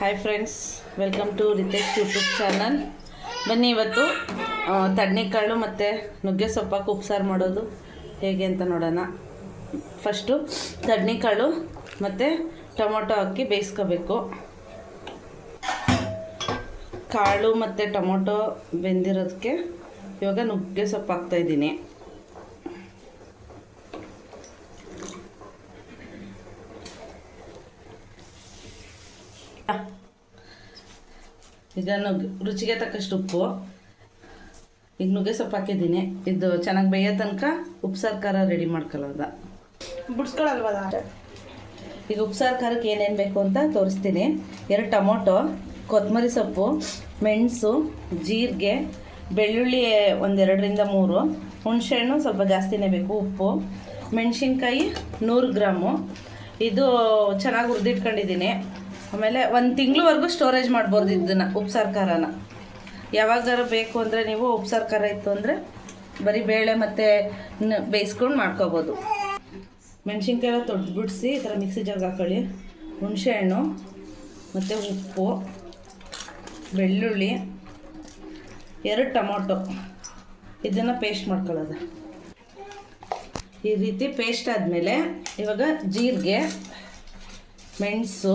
Hi friends welcome to Ritesh YouTube channel ಬನ್ನಿ ಇವತ್ತು ತಣ್ಣೆಕಾಳು ಮತ್ತು ನುಗ್ಗೆ ಸೊಪ್ಪಾಕಿ ಉಪ್ಸಾರು ಮಾಡೋದು. ಹೇಗೆ ಅಂತ ನೋಡೋಣ. ಫಸ್ಟು ತಡ್ನಿಕಾಳು ಮತ್ತು ಟೊಮೊಟೊ ಹಾಕಿ ಬೇಯಿಸ್ಕೋಬೇಕು. ಕಾಳು ಮತ್ತು ಟೊಮೊಟೊ ಬೆಂದಿರೋದಕ್ಕೆ ಇವಾಗ ನುಗ್ಗೆ ಸೊಪ್ಪು ಹಾಕ್ತಾಯಿದ್ದೀನಿ ಈಗ ನುಗ್ಗೆ ರುಚಿಗೆ ತಕ್ಕಷ್ಟು ಉಪ್ಪು. ಈಗ ನುಗ್ಗೆ ಸೊಪ್ಪು ಹಾಕಿದ್ದೀನಿ. ಇದು ಚೆನ್ನಾಗಿ ಬೇಯೋ ತನಕ ಉಪ್ಸಾರು ಖಾರ ರೆಡಿ ಮಾಡ್ಕೊಳ್ಳೋದ. ಬಿಡ್ಸ್ಕೊಳಲ್ವಲ್ಲ? ಈಗ ಉಪ್ಸಾರು ಖಾರಕ್ಕೆ ಏನೇನು ಬೇಕು ಅಂತ ತೋರಿಸ್ತೀನಿ. ಎರಡು ಟೊಮೊಟೊ ಕೊತ್ತಂಬರಿ ಸೊಪ್ಪು ಮೆಣಸು ಜೀರಿಗೆ ಬೆಳ್ಳುಳ್ಳಿ ಒಂದೆರಡರಿಂದ ಮೂರು ಹುಣಸೆಹಣ್ಣು ಸ್ವಲ್ಪ ಜಾಸ್ತಿನೇ ಬೇಕು ಉಪ್ಪು ಮೆಣಸಿನ್ಕಾಯಿ ನೂರು ಗ್ರಾಮು. ಇದು ಚೆನ್ನಾಗಿ ಹುರಿದಿಟ್ಕೊಂಡಿದ್ದೀನಿ. ಆಮೇಲೆ ಒಂದು ತಿಂಗಳವರೆಗೂ ಸ್ಟೋರೇಜ್ ಮಾಡ್ಬೋದು ಇದನ್ನು ಉಪ್ಸಾರು ಖಾರನ ಯಾವಾಗಾರು ಬೇಕು ಅಂದರೆ ನೀವು ಉಪ್ಸಾರು ಖಾರ ಇತ್ತು ಅಂದರೆ ಬರೀ ಬೇಳೆ ಮತ್ತು ಬೇಯಿಸ್ಕೊಂಡು ಮಾಡ್ಕೋಬೋದು. ಮೆಣಸಿನ್ಕಾಯಿ ತೊಟ್ಟು ಬಿಡಿಸಿ ಈ ಥರ ಮಿಕ್ಸಿ ಜಾಗ ಹಾಕೊಳ್ಳಿ. ಹುಣಸೆಹಣ್ಣು ಮತ್ತು ಉಪ್ಪು, ಬೆಳ್ಳುಳ್ಳಿ, ಎರಡು ಟೊಮೊಟೊ. ಇದನ್ನು ಪೇಸ್ಟ್ ಮಾಡ್ಕೊಳ್ಳೋದು. ಈ ರೀತಿ ಪೇಸ್ಟ್ ಆದಮೇಲೆ ಇವಾಗ ಜೀರಿಗೆ, ಮೆಣಸು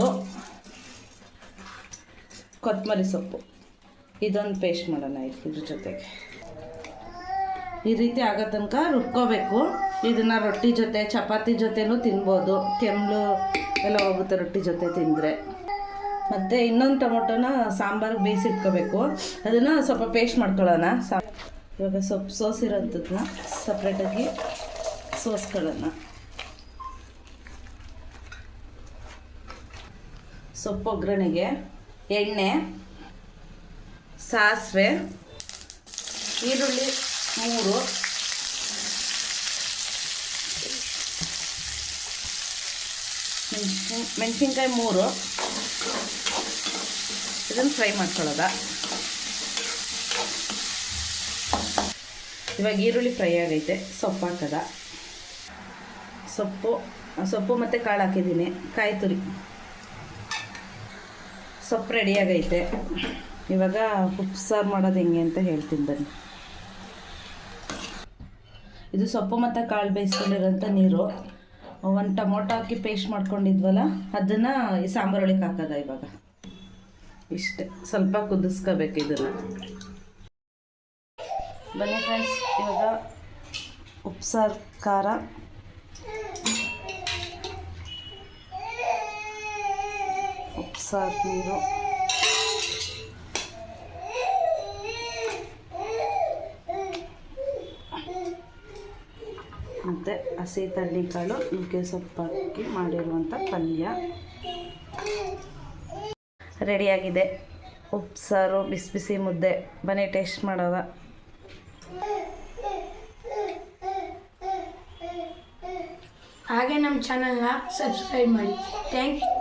ಕೊತ್ತಂಬರಿ ಸೊಪ್ಪು. ಇದೊಂದು ಪೇಸ್ಟ್ ಮಾಡೋಣ ಇದ್ರ ಜೊತೆಗೆ. ಈ ರೀತಿ ಆಗೋ ತನಕ ರುಬ್ಕೋಬೇಕು. ಇದನ್ನು ರೊಟ್ಟಿ ಜೊತೆ, ಚಪಾತಿ ಜೊತೆನೂ ತಿನ್ಬೋದು. ಕೆಮ್ಮು ಎಲ್ಲ ಹೋಗುತ್ತೆ ರೊಟ್ಟಿ ಜೊತೆ ತಿಂದರೆ. ಮತ್ತು ಇನ್ನೊಂದು ಟೊಮೊಟೊನ ಸಾಂಬಾರಿಗೆ ಬೇಯಿಸಿಟ್ಕೋಬೇಕು ಅದನ್ನು ಸ್ವಲ್ಪ ಪೇಸ್ಟ್ ಮಾಡ್ಕೊಳ್ಳೋಣ. ಸಾ ಇವಾಗ ಸೊಪ್ಪು ಸೋಸಿರೋಂಥದ್ದನ್ನ ಸಪ್ರೇಟಾಗಿ ಸೋಸ್ಕೊಳ್ಳೋಣ. ಸೊಪ್ಪು ಒಗ್ಗರಣೆಗೆ ಎಣ್ಣೆ, ಸಾಸಿವೆ, ಈರುಳ್ಳಿ ಮೂರು. ಮೆಣಸಿನ್, ಮೆಣಸಿನ್ಕಾಯಿ ಮೂರು. ಇದನ್ನು ಫ್ರೈ ಮಾಡ್ಕೊಳ್ಳೋದ. ಇವಾಗ ಈರುಳ್ಳಿ ಫ್ರೈ ಆಗೈತೆ, ಸೊಪ್ಪು ಹಾಕದ. ಸೊಪ್ಪು ಸೊಪ್ಪು ಮತ್ತು ಕಾಳು ಹಾಕಿದ್ದೀನಿ, ಕಾಯಿ ತುರಿ. ಸೊಪ್ಪು ರೆಡಿ ಆಗೈತೆ. ಇವಾಗ ಉಪ್ಸಾರು ಮಾಡೋದು ಹೆಂಗೆ ಅಂತ ಹೇಳ್ತೀನಿ ಬನ್ನಿ. ಇದು ಸೊಪ್ಪು ಮತ್ತು ಕಾಳು ಬೇಯಿಸ್ಕೊಂಡಿರೋಂಥ ನೀರು. ಒಂದು ಟೊಮೊಟೊ ಹಾಕಿ ಪೇಸ್ಟ್ ಮಾಡ್ಕೊಂಡಿದ್ವಲ್ಲ, ಅದನ್ನು ಈ ಸಾಂಬಾರೊಳಗೆ ಹಾಕೋದ ಇವಾಗ. ಇಷ್ಟೆ, ಸ್ವಲ್ಪ ಕುದಿಸ್ಕೋಬೇಕು ಇದನ್ನು. ಬನ್ನಿ ಫ್ರೆಂಡ್ಸ್ ಇವಾಗ ಉಪ್ಸಾರು ಖಾರ. ಉಪ್ಸಾರು ನೀರು. ಮತ್ತು ಹಸಿ ತಳ್ಳಿಕಾಳು ನುಗ್ಗೆ ಸೊಪ್ಪು ಹಾಕಿ ಮಾಡಿರುವಂಥ ಪಲ್ಯ. ರೆಡಿಯಾಗಿದೆ ಉಪ್ಸಾರು ಬಿಸಿ ಬಿಸಿ ಮುದ್ದೆ. ಬನ್ನಿ, ಟೇಸ್ಟ್ ಮಾಡೋದ ಹಾಗೆ ನಮ್ಮ ಚಾನಲ್ನ ಸಬ್ಸ್ಕ್ರೈಬ್ ಮಾಡಿ. Thank you.